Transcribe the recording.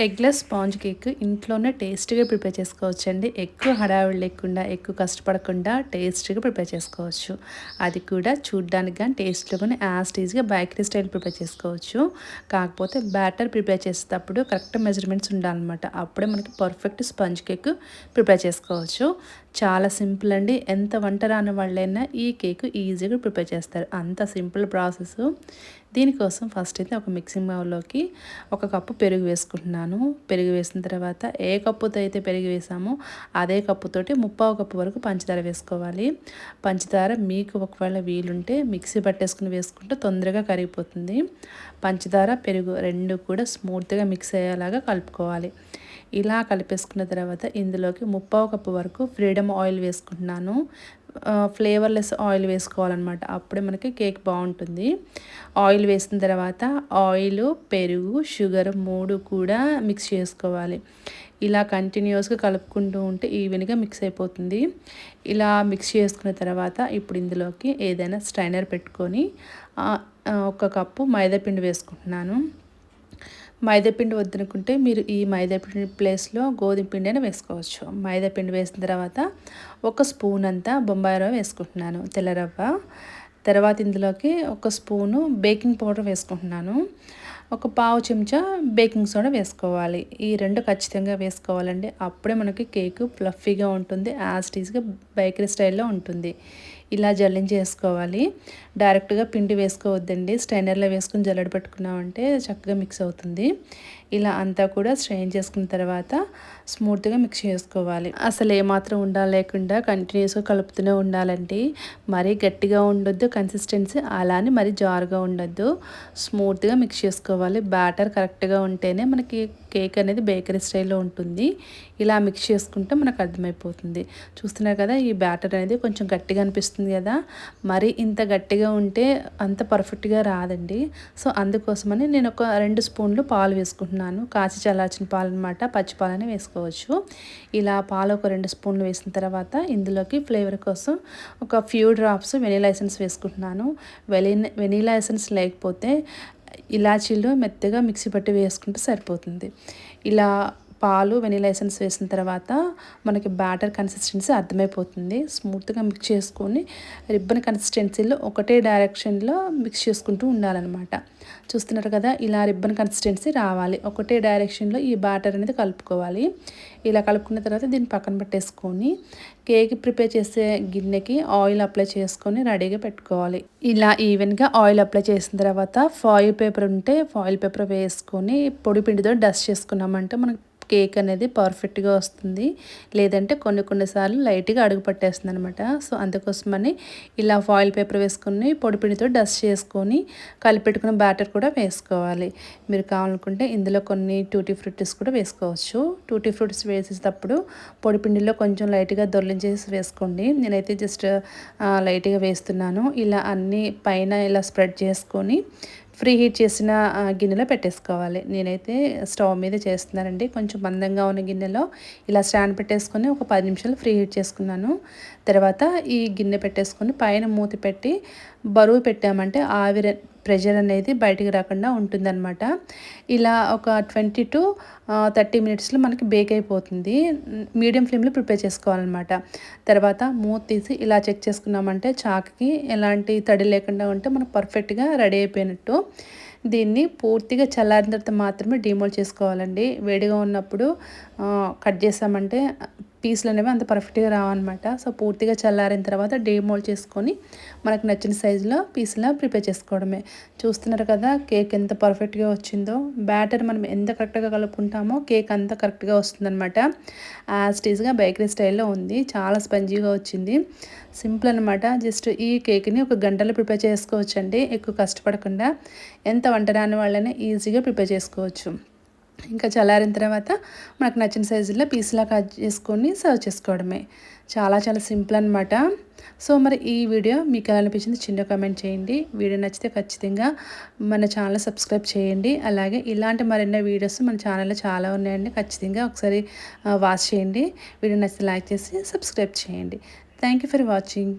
Eggless sponge cake ఇంట్లోనే టేస్టీగా prepare చేసుకోవచ్చండి. ఎక్కువ హడావిడి లేకుండా ఎక్కువ కష్టపడకుండా టేస్టీగా ప్రిపేర్ చేసుకోవచ్చు. అది కూడా చూడ్డానికి కానీ టేస్ట్లో కానీ యాజ్ ఈజీగా బేకరీ స్టైల్ ప్రిపేర్ చేసుకోవచ్చు. కాకపోతే బ్యాటర్ ప్రిపేర్ చేసేటప్పుడు కరెక్ట్ మెజర్మెంట్స్ ఉండాలన్నమాట. అప్పుడే మనకి పర్ఫెక్ట్ స్పాంజ్ కేక్ ప్రిపేర్ చేసుకోవచ్చు. చాలా సింపుల్ అండి. ఎంత వంట రాని వాళ్ళైనా ఈ కేక్ ఈజీగా ప్రిపేర్ చేస్తారు. అంత సింపుల్ ప్రాసెస్. దీనికోసం ఫస్ట్ అయితే ఒక మిక్సింగ్ బౌల్లోకి ఒక కప్పు పెరుగు వేసుకుంటున్నాను. పెరుగు వేసిన తర్వాత ఏ కప్పుతో అయితే పెరుగు వేసామో అదే కప్పుతోటి ముప్పావు కప్పు వరకు పంచదార వేసుకోవాలి. పంచదార మీకు ఒకవేళ వీలుంటే మిక్సీ పట్టేసుకుని వేసుకుంటే తొందరగా కరిగిపోతుంది. పంచదార పెరుగు రెండు కూడా స్మూత్గా మిక్స్ అయ్యేలాగా కలుపుకోవాలి. ఇలా కలిపేసుకున్న తర్వాత ఇందులోకి ముప్పావు కప్పు వరకు ఫ్రీడమ్ ఆయిల్ వేసుకుంటున్నాను. ఫ్లేవర్లెస్ ఆయిల్ వేసుకోవాలన్నమాట. అప్పుడే మనకి కేక్ బాగుంటుంది. ఆయిల్ వేసిన తర్వాత ఆయిల్ పెరుగు షుగర్ మూడు కూడా మిక్స్ చేసుకోవాలి. ఇలా కంటిన్యూస్గా కలుపుకుంటూ ఉంటే ఈవెన్గా మిక్స్ అయిపోతుంది. ఇలా మిక్స్ చేసుకున్న తర్వాత ఇప్పుడు ఇందులోకి ఏదైనా స్ట్రైనర్ పెట్టుకొని ఒక కప్పు మైదాపిండి వేసుకుంటున్నాను. మైదాపిండి వద్దనుకుంటే మీరు ఈ మైదాపిండి ప్లేస్లో గోధుమ పిండి అయినా వేసుకోవచ్చు. మైదాపిండి వేసిన తర్వాత ఒక స్పూన్ అంతా బొంబాయి రవ్వ వేసుకుంటున్నాను తెల్లరవ్వ తర్వాత ఇందులోకి ఒక స్పూను బేకింగ్ పౌడర్ వేసుకుంటున్నాను. ఒక పావు చెంచా బేకింగ్ సోడా వేసుకోవాలి. ఈ రెండు ఖచ్చితంగా వేసుకోవాలండి. అప్పుడే మనకి కేక్ ఫ్లఫీగా ఉంటుంది యాజ్ టీజ్గా బేకరీ స్టైల్లో ఉంటుంది. ఇలా జల్లించేసుకోవాలి డైరెక్ట్గా పిండి వేసుకోవద్దండి. స్టైనర్లో వేసుకుని జల్లడి పెట్టుకున్నామంటే చక్కగా మిక్స్ అవుతుంది. ఇలా అంతా కూడా స్ట్రెయిన్ చేసుకున్న తర్వాత స్మూత్గా మిక్స్ చేసుకోవాలి. అసలు ఏమాత్రం ఉండాలి లేకుండా కంటిన్యూస్గా కలుపుతూనే ఉండాలండి. మరీ గట్టిగా ఉండొద్దు కన్సిస్టెన్సీ అలానే మరీ జారుగా ఉండొద్దు. స్మూత్గా మిక్స్ చేసుకోవాలి. బ్యాటర్ కరెక్ట్గా ఉంటేనే మనకి కేక్ అనేది బేకరీ స్టైల్లో ఉంటుంది. ఇలా మిక్స్ చేసుకుంటే మనకు అర్థమైపోతుంది. చూస్తున్నారు కదా ఈ బ్యాటర్ అనేది కొంచెం గట్టిగా అనిపిస్తుంది. కదా. మరి ఇంత గట్టిగా ఉంటే అంత పర్ఫెక్ట్గా రాదండి. సో అందుకోసమని నేను ఒక రెండు స్పూన్లు పాలు వేసుకుంటున్నాను. కాచి చల్లార్చిన పాలు అనమాట పచ్చి పాలని వేసుకోవచ్చు. ఇలా పాలు ఒక రెండు స్పూన్లు వేసిన తర్వాత ఇందులోకి ఫ్లేవర్ కోసం ఒక ఫ్యూ డ్రాప్స్ వెనీలా ఎసెన్స్ వేసుకుంటున్నాను. వెనీ వెనీలా ఎసెన్స్ లేకపోతే ఇలాచీలు మెత్తగా మిక్సీ పట్టి వేసుకుంటే సరిపోతుంది. ఇలా పాలు వెనీలా ఎసెన్స్ వేసిన తర్వాత మనకి బ్యాటర్ కన్సిస్టెన్సీ అర్థమైపోతుంది. స్మూత్గా మిక్స్ చేసుకొని రిబ్బన్ కన్సిస్టెన్సీలో ఒకటే డైరెక్షన్లో మిక్స్ చేసుకుంటూ ఉండాలన్నమాట. చూస్తున్నారు కదా ఇలా రిబ్బన్ కన్సిస్టెన్సీ రావాలి. ఒకటే డైరెక్షన్లో ఈ బ్యాటర్ అనేది కలుపుకోవాలి. ఇలా కలుపుకున్న తర్వాత దీన్ని పక్కన పెట్టేసుకొని కేక్ ప్రిపేర్ చేసే గిన్నెకి ఆయిల్ అప్లై చేసుకొని రెడీగా పెట్టుకోవాలి. ఇలా ఈవెన్గా ఆయిల్ అప్లై చేసిన తర్వాత ఫాయిల్ పేపర్ ఉంటే ఫాయిల్ పేపర్ వేసుకొని పొడి పిండితో డస్ట్ చేసుకున్నామంటే మనకు కేక్ అనేది పర్ఫెక్ట్గా వస్తుంది. లేదంటే కొన్ని కొన్నిసార్లు లైట్గా అడుగు పట్టేస్తుంది అనమాట సో అందుకోసమని ఇలా ఫాయిల్ పేపర్ వేసుకొని పొడిపిండితో డస్ట్ చేసుకొని కలిపెట్టుకున్న బ్యాటర్ కూడా వేసుకోవాలి. మీరు కావాలనుకుంటే ఇందులో కొన్ని టూటీ ఫ్రూటీస్ కూడా వేసుకోవచ్చు. టూటీ ఫ్రూట్స్ వేసేటప్పుడు పొడిపిండిలో కొంచెం లైట్గా దొర్లించేసి వేసుకోండి. నేనైతే జస్ట్ లైట్గా వేస్తున్నాను. ఇలా అన్నీ పైన ఇలా స్ప్రెడ్ చేసుకొని ఫ్రీ హీట్ చేసిన గిన్నెలో పెట్టేసుకోవాలి. నేనైతే స్టవ్ మీద చేస్తున్నానండి. కొంచెం మందంగా ఉన్న గిన్నెలో ఇలా స్టాండ్ పెట్టేసుకొని ఒక పది నిమిషాలు ఫ్రీ హీట్ చేసుకున్నాను. తర్వాత ఈ గిన్నె పెట్టేసుకొని పైన మూతి పెట్టి బరువు పెట్టామంటే ఆవిరి ప్రెషర్ అనేది బయటికి రాకుండా ఉంటుందన్నమాట. ఇలా ఒక ట్వంటీ టు థర్టీ మినిట్స్లో మనకి బేక్ అయిపోతుంది. మీడియం ఫ్లేమ్లో ప్రిపేర్ చేసుకోవాలన్నమాట. తర్వాత మూత తీసి ఇలా చెక్ చేసుకున్నామంటే చాక్కి ఎలాంటి తడి లేకుండా ఉంటే మనకు పర్ఫెక్ట్గా రెడీ అయిపోయినట్టు. దీన్ని పూర్తిగా చల్లారిన తర్వాత మాత్రమే డిమోల్ చేసుకోవాలండి. వేడిగా ఉన్నప్పుడు కట్ చేసామంటే పీస్లు అనేవి అంత పర్ఫెక్ట్గా రావన్నమాట. సో పూర్తిగా చల్లారిన తర్వాత డీమోల్డ్ చేసుకొని మనకు నచ్చిన సైజులో పీసులా ప్రిపేర్ చేసుకోవడమే. చూస్తున్నారు కదా కేక్ ఎంత పర్ఫెక్ట్గా వచ్చిందో. బ్యాటర్ మనం ఎంత కరెక్ట్గా కలుపుకుంటామో కేక్ అంత కరెక్ట్గా వస్తుందన్నమాట. యాజ్టీజ్గా బేకరీ స్టైల్లో ఉంది. చాలా స్పంజీగా వచ్చింది. సింపుల్ అనమాట జస్ట్ ఈ కేక్ని ఒక గంటలో ప్రిపేర్ చేసుకోవచ్చండి. ఎక్కువ కష్టపడకుండా. ఎంత వంట రాని వాళ్ళని ఈజీగా ప్రిపేర్ చేసుకోవచ్చు. ఇంకా చల్లారిన తర్వాత మనకు నచ్చిన సైజులో పీస్లా కట్ చేసుకొని సర్వ్ చేసుకోవడమే. చాలా చాలా సింపుల్ అనమాట సో మరి ఈ వీడియో మీకు ఎలా అనిపించింది చిన్న కామెంట్ చేయండి. వీడియో నచ్చితే ఖచ్చితంగా మన ఛానల్ సబ్స్క్రైబ్ చేయండి. అలాగే ఇలాంటి మరిన్న వీడియోస్ మన ఛానల్లో చాలా ఉన్నాయండి. ఖచ్చితంగా ఒకసారి వాచ్ చేయండి. వీడియో నచ్చితే లైక్ చేసి సబ్స్క్రైబ్ చేయండి. Thank for watching.